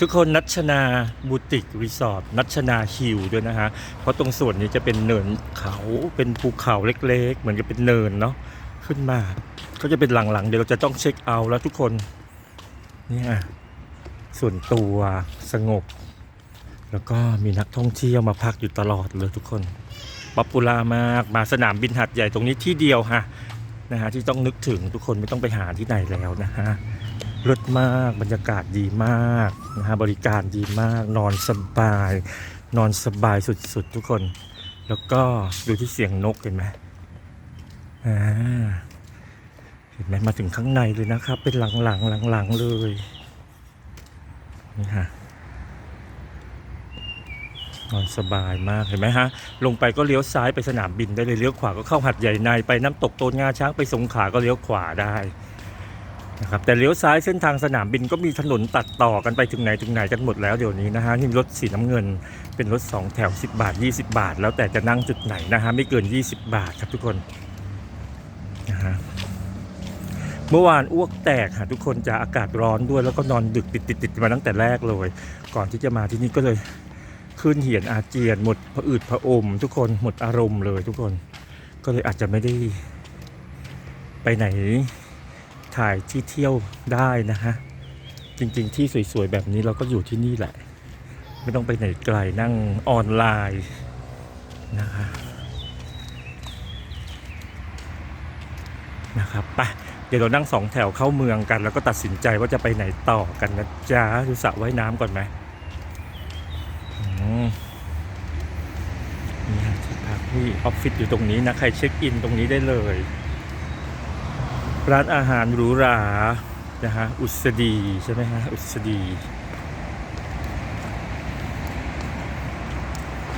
ทุกคนนัชนาบูติกรีสอร์ทนัชนาฮิลด้วยนะฮะ เพราะตรงส่วนนี้จะเป็นเนินเขาเป็นภูเขาเล็กๆ เหมือนกับเป็นเนินเนาะขึ้นมา ก็จะเป็นหลังๆ เดี๋ยวเราจะต้องเช็คเอาท์แล้วทุกคนเนี่ยส่วนตัวสงบ แล้วก็มีนักท่องเที่ยวมาพักอยู่ตลอดเลยทุกคนป๊อปปูล่ามากมาสนามบินหัดใหญ่ตรงนี้ที่เดียวฮะนะฮะที่ต้องนึกถึงทุกคนไม่ต้องไปหาที่ไหนแล้วนะฮะ รถมาก บรรยากาศดีมากนะฮะบริการดีมาก นอนสบาย นอนสบายสุดๆ ทุกคน แล้วก็ดูที่เสียงนกเห็นไหมอ่าเห็นไหมมาถึงข้างในเลยนะครับ เป็นหลังๆหลังๆเลยนี่ฮะนอนสบายมากเห็นไหมฮะ ลงไปก็เลี้ยวซ้ายไปสนามบินได้เลยเลี้ยวขวาก็เข้าหัดใหญ่ใน ไปน้ำตกโตนงาช้างไปสงขลาก็เลี้ยวขวาได้ นะครับแต่เลี้ยวซ้ายเส้นทางสนามบินก็มีถนนตัดต่อกันไปถึงไหนถึงไหนกันหมดแล้วเดี๋ยวนี้นะฮะนี่รถสีน้ำเงินเป็นรถ 2 แถว 10 บาท 20 บาท แล้วแต่จะนั่งจุดไหนนะฮะไม่เกิน 20 บาทครับทุกคนนะฮะเมื่อวานอ้วกแตกค่ะทุกคนจะอากาศร้อนด้วยแล้วก็นอนดึกติดติดติดมาตั้งแต่แรกเลย ก่อนที่จะมาที่นี่ก็เลยขึ้นเหียนอาเจียนหมดผะอืดผะอม ทุกคนหมดอารมณ์เลยทุกคน ก็เลยอาจจะไม่ได้ไปไหน ถ่ายที่เที่ยวได้นะฮะ จริงๆ ที่สวยๆ แบบนี้เราก็อยู่ที่นี่แหละ ไม่ต้องไปไหนไกลนั่งออนไลน์นะคะนะครับไปเดี๋ยวเรานั่งสองแถวเข้าเมืองกัน แล้วก็ตัดสินใจว่าจะไปไหนต่อกันนะจ๊ะดูสระว่ายน้ำก่อนไหมอืมนี่ฮะที่พักที่ออฟฟิศอยู่ตรงนี้นะ ใครเช็คอินตรงนี้ได้เลย ร้านอาหารหรูหรา นะฮะ อุสดีใช่ไหมฮะ อุสดี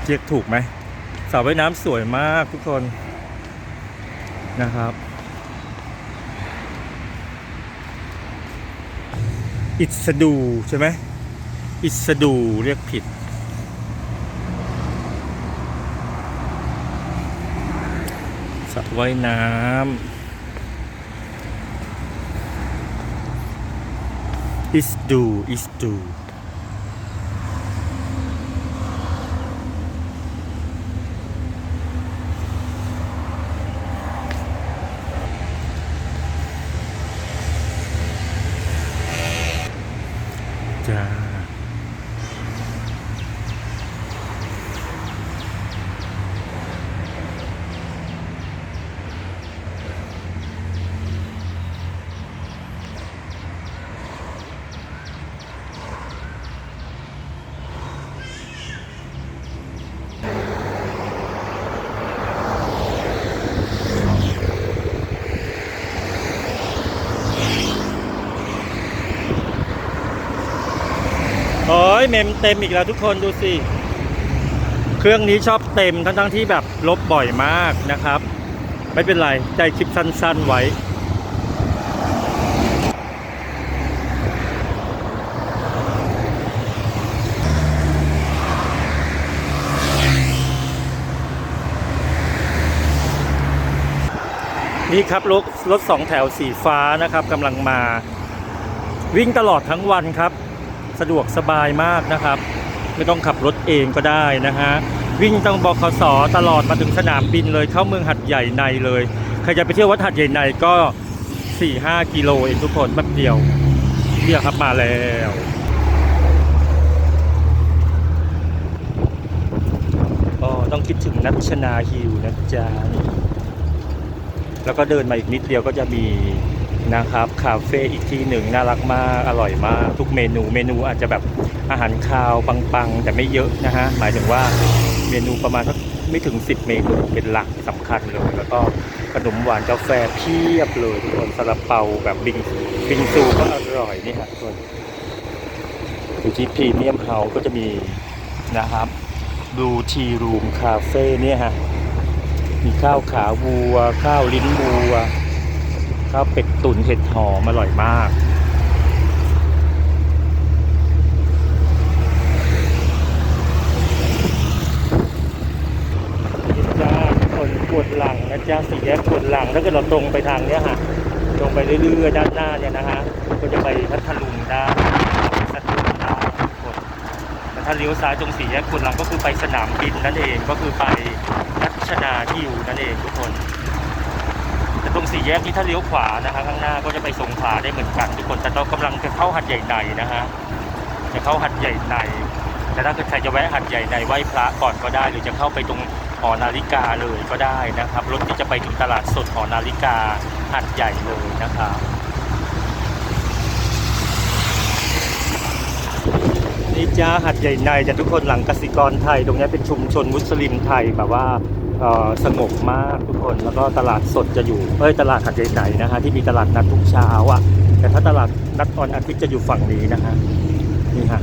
เรียกถูกไหมสระว่ายน้ำสวยมากทุกคนนะครับ อิสดูใช่ไหมอิสดูเรียกผิด สระว่ายน้ำ is do is do เมมเต็มอีกแล้วทุกคนดูสิ เครื่องนี้ชอบเต็มทั้งทั้งที่แบบลบบ่อยมากนะครับ ไม่เป็นไรใจคลิปสั้น ๆไว้นี่ครับรถรถสองแถวสีฟ้านะครับกำลังมา วิ่งตลอดทั้งวันครับ สะดวกสบายมากนะครับ ไม่ต้องขับรถเองก็ได้นะฮะวิ่งต้องบคสตลอดมาถึงสนามบินเลยเข้าเมืองหัดใหญ่ในเลยใครจะไปเที่ยววัดหัดใหญ่ในก็ 4-5 กิโลเองทุกคนแป๊บเดียวเรียกครับมาแล้วก็ต้องคิดถึงนัชนาฮิวนะจ๊ะนี่แล้วก็เดินมาอีกนิดเดียวก็จะมี นะครับคาเฟ่อีกที่หนึ่งน่ารักมากอร่อยมาก ทุกเมนูเมนูอาจจะแบบอาหารคาวปังๆ แต่ไม่เยอะนะฮะหมายถึงว่าเมนูประมาณสักไม่ถึง 10 เมนูเป็นหลักสำคัญเลย แล้วก็ขนมหวานกาแฟเพียบเลยทุกคนซาลาเปาแบบบิงบิงซูก็อร่อยนี่ฮะทุกคนอยู่ที่พรีเมียมเฮาส์ก็จะมีนะครับดูทีรูมคาเฟ่เนี่ยฮะมีข้าวขาวัว ข้าวลิ้นวัว ข้าวเป็ดตุ๋นเห็ดหอมอร่อยมากนัจ้าคนปวดหลังนะจ้าสี่แยกปวดหลังถ้าเกิดเราตรงไปทางเนี้ยฮะตรงไปเรื่อยๆด้านหน้าเนี่ยนะฮะก็จะไปพัทลุงได้สะดวกได้ถ้าเลี้ยวซ้ายตรงสี่แยกคุณลังก็คือไปสนามบินนั่นเองก็คือไปรัชนาทิวนั่นเองทุกคน ตรงสี่แยกนี้ถ้าเลี้ยวขวานะคะข้างหน้าก็จะไปสงขลาได้เหมือนกันทุกคนแต่เรากำลังจะเข้าหัดใหญ่ในนะฮะจะเข้าหัดใหญ่ในแต่ถ้าเกิดใครจะแวะหัดใหญ่ในไหว้พระก่อนก็ได้ หรือจะเข้าไปตรงหอนาฬิกาเลยก็ได้นะครับรถที่จะไปถึงตลาดสดหอนาฬิกาหัดใหญ่เลยนะครับนี่จ้าหัดใหญ่ในจะทุกคนหลังกสิกรไทย ตรงนี้เป็นชุมชนมุสลิมไทยแบบว่า สงบมากทุกคนแล้วก็ตลาดสดจะอยู่เอ้ยตลาดหัดใหญ่ในนะฮะที่มีตลาดนัดทุกเช้าอะแต่ถ้าตลาดนัดตอนอาทิตย์จะอยู่ฝั่งนี้นะฮะนี่ฮะ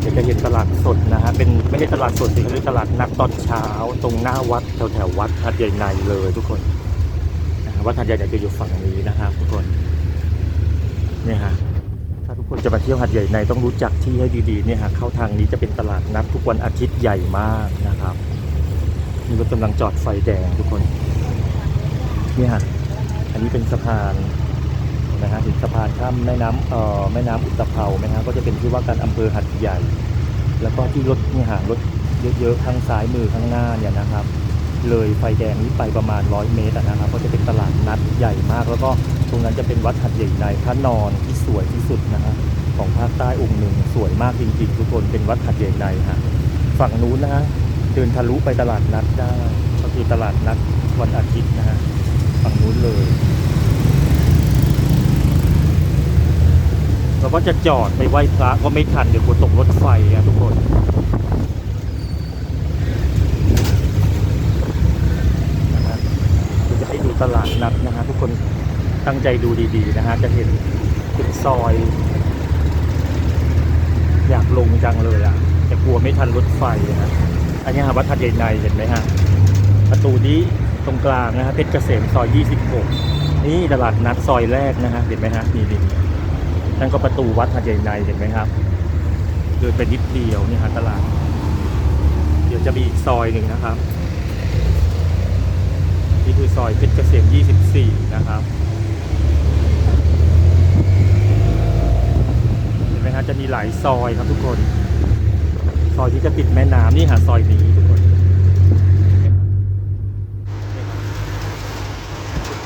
เดี๋ยวจะเห็นตลาดสดนะฮะเป็นไม่ใช่ตลาดสดสิเขาเรียกตลาดนัดตอนเช้า ตรงหน้าวัดแถวแถวๆวัดหัดใหญ่ในเลยทุกคนนะะวัดหัดใหญ่จะอยู่ฝั่งนี้นะครับทุกคนนี่ฮะถ้าทุกคนจะมาเที่ยวหัดใหญ่ในต้องรู้จักที่ให้ดีๆเนี่ยฮะเข้าทางนี้จะเป็นตลาดนัดทุกวันอาทิตย์ใหญ่มากนะครับ นี่รถกำลังจอดไฟแดงทุกคนนี่ฮะอันนี้เป็นสะพานนะฮะถึงสะพานข้ามแม่น้ำเอ่อแม่น้ำอุตภเปาไหมฮะก็จะเป็นที่ว่าการอำเภอหัดใหญ่ แล้วก็ที่รถนี่ฮะรถเยอะๆข้างซ้ายมือข้างหน้าเนี่ยนะครับ เลยไฟแดงนี้ไปประมาณ 100 เมตรนะครับ ก็จะเป็นตลาดนัดใหญ่มาก แล้วก็ตรงนั้นจะเป็นวัดหัดใหญ่ในพระนอนที่สวยที่สุดนะฮะของภาคใต้องค์หนึ่งสวยมากจริงๆ ทุกคนเป็นวัดหัดใหญ่ในฮะฝั่งนู้นนะฮะ เดินทะลุไปตลาดนัดได้ก็คือตลาดนัดวันอาทิตย์นะฮะฝั่งนู้นเลยเราก็จะจอดไปไหว้พระก็ไม่ทันเดี๋ยวกลัวตกรถไฟอะทุกคนจะให้ดูตลาดนัดนะฮะทุกคนตั้งใจดูดีๆนะฮะจะเห็นเป็นซอย อยากลงจังเลยอะแต่กลัวไม่ทันรถไฟนะฮะ อันนี้ฮะวัดทัดใหญ่ในเห็นไหมฮะประตูนี้ตรงกลางนะฮะเพชรเกษมซอย 26 นี่ตลาดนัดซอยแรกนะฮะเห็นไหมฮะนี่นี่นั่นก็ประตูวัดทัดใหญ่ในเห็นไหมครับเดินไปนิดเดียวนี่ฮะตลาด เดี๋ยวจะมีอีกซอยหนึ่งนะครับนี่คือซอยเพชรเกษม 24 นะครับเห็นไหมฮะจะมีหลายซอยครับทุกคน ซอยที่จะติดแม่น้ำนี่หาซอยนี้ทุกคน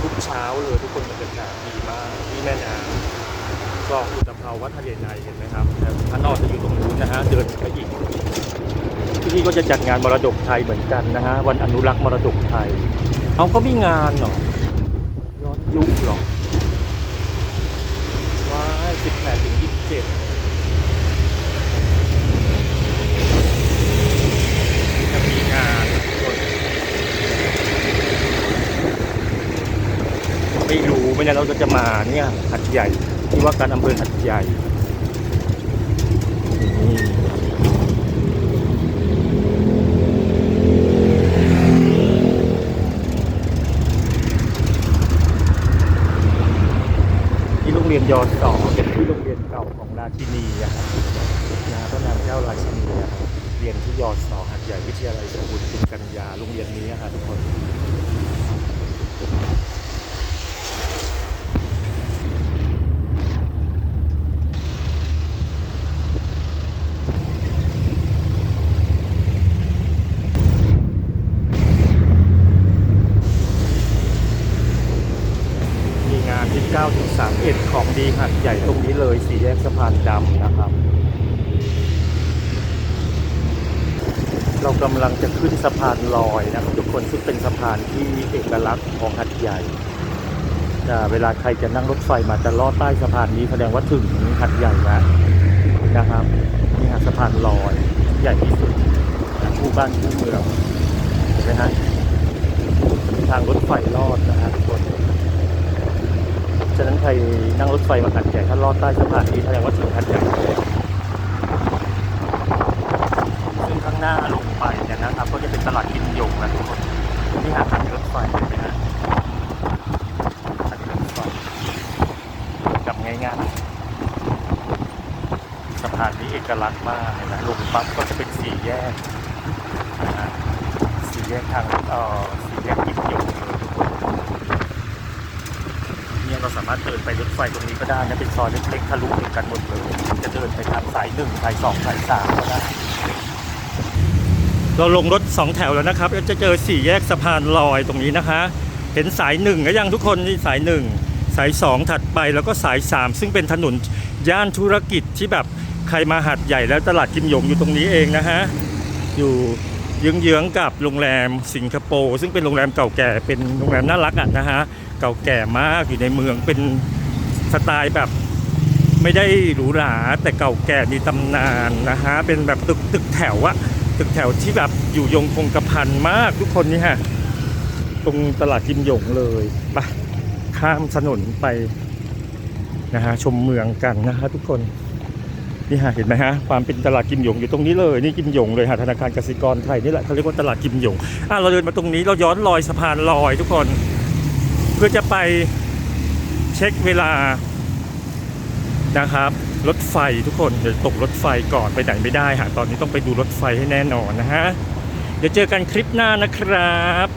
ทุกเช้าเลยทุกคนบรรยากาศดีมากที่แม่น้ำคลองอุตภาวัดทะเลในเห็นไหมครับแล้วพระนอนจะอยู่ตรงนู้นนะฮะเดินไปอีกที่นี่ก็จะจัดงานมรดกไทยเหมือนกันนะฮะวันอนุรักษ์มรดกไทยเอาก็มีงานเหรอย้อนยุคหรอว้ายสิบแปดถึงยี่สิบเจ็ดจะมีงานนะทุกคนไม่รู้ไม่งั้น เราก็จะมาเนี่ยหัดใหญ่ที่ว่าการอำเภอหัดใหญ่ที่โรงเรียนยอสอเป็นที่โรงเรียนเก่าของราชินีอะครับนะพระนางเจ้าราชินีเรียนที่ยอสอหัดใหญ่วิทยาลัยสมุทรคุณกัญญาโรงเรียนนี้อะครับทุกคนมีงานที่9ถึง31ของดีหัดใหญ่ตรงนี้เลยสี่แยกสะพานดำนะครับ เรากำลังจะขึ้นสะพานลอยนะครับทุกคนซึ่งเป็นสะพานที่เอกลักษณ์ของหัดใหญ่เวลาใครจะนั่งรถไฟมาจะลอดใต้สะพานนี้แสดงว่าถึงหัดใหญ่แล้วนะครับนี่ฮะสะพานลอยใหญ่ที่สุดนะคู่บ้านคู่เมืองเห็นไหมฮะทางรถไฟลอดนะฮะทุกคนฉะนั้นใครนั่งรถไฟมาหัดใหญ่ถ้าลอดใต้สะพานนี้แสดงว่าถึงหัดใหญ่แล้ว ซึ่งข้างหน้าลงไปเนี่ยนะครับ ก็จะเป็นตลาดกินหยงนะทุกคนนี่หาทางรถไฟเห็นไหมฮะทางรถไฟจำง่ายๆ สะพานนี้เอกลักษณ์มากเห็นไหมลงปั๊บก็จะเป็นสี่แยกนะฮะสี่แยกทางเอ่อสี่แยกกินหยงเนเนี่ยเราสามารถเดินไปรถไฟตรงนี้ก็ได้นะเป็นซอยเล็กๆทะลุถึงกันหมดเลย จะเดินไปทางสายหนึ่งสายสองสายสามก็ได้เราลงรถสองแถวแล้วนะครับจะเจอสี่แยกสะพานลอยตรงนี้นะคะ เห็นสายหนึ่งก็ยังทุกคนนี่สายหนึ่งสายสองถัดไปแล้วก็สายสามซึ่งเป็นถนน ย่านธุรกิจที่แบบใครมาหัดใหญ่แล้วตลาดกิมหยงอยู่ตรงนี้เองนะฮะ อยู่เยื้องๆกับโรงแรมสิงคโปร์ซึ่งเป็นโรงแรมเก่าแก่เป็นโรงแรมน่ารักอะนะฮะเก่าแก่มากอยู่ในเมืองเป็นสไตล์แบบไม่ได้หรูหราแต่เก่าแก่มีตำนานนะฮะเป็นแบบตึกตึกแถวอะตึกแถวที่แบบอยู่ยงคงกระพันมากทุกคนนี่ฮะตรงตลาดกิมหยงเลยไปข้ามถนนไป นะฮะชมเมืองกันนะฮะทุกคนนี่ฮะเห็นไหมฮะความเป็นตลาดกิมหยงอยู่ตรงนี้เลยนี่กิมหยงเลยฮะธนาคารกสิกรไทยนี่แหละเขาเรียกว่าตลาดกิมหยงอะเราเดินมาตรงนี้เราย้อนรอยสะพานลอยทุกคน เพื่อจะไปเช็คเวลานะครับรถไฟทุกคนเดี๋ยวตกรถไฟก่อนไปไหนไม่ได้หาตอนนี้ต้องไปดูรถไฟให้แน่นอนนะฮะเดี๋ยวเจอกันคลิปหน้านะครับ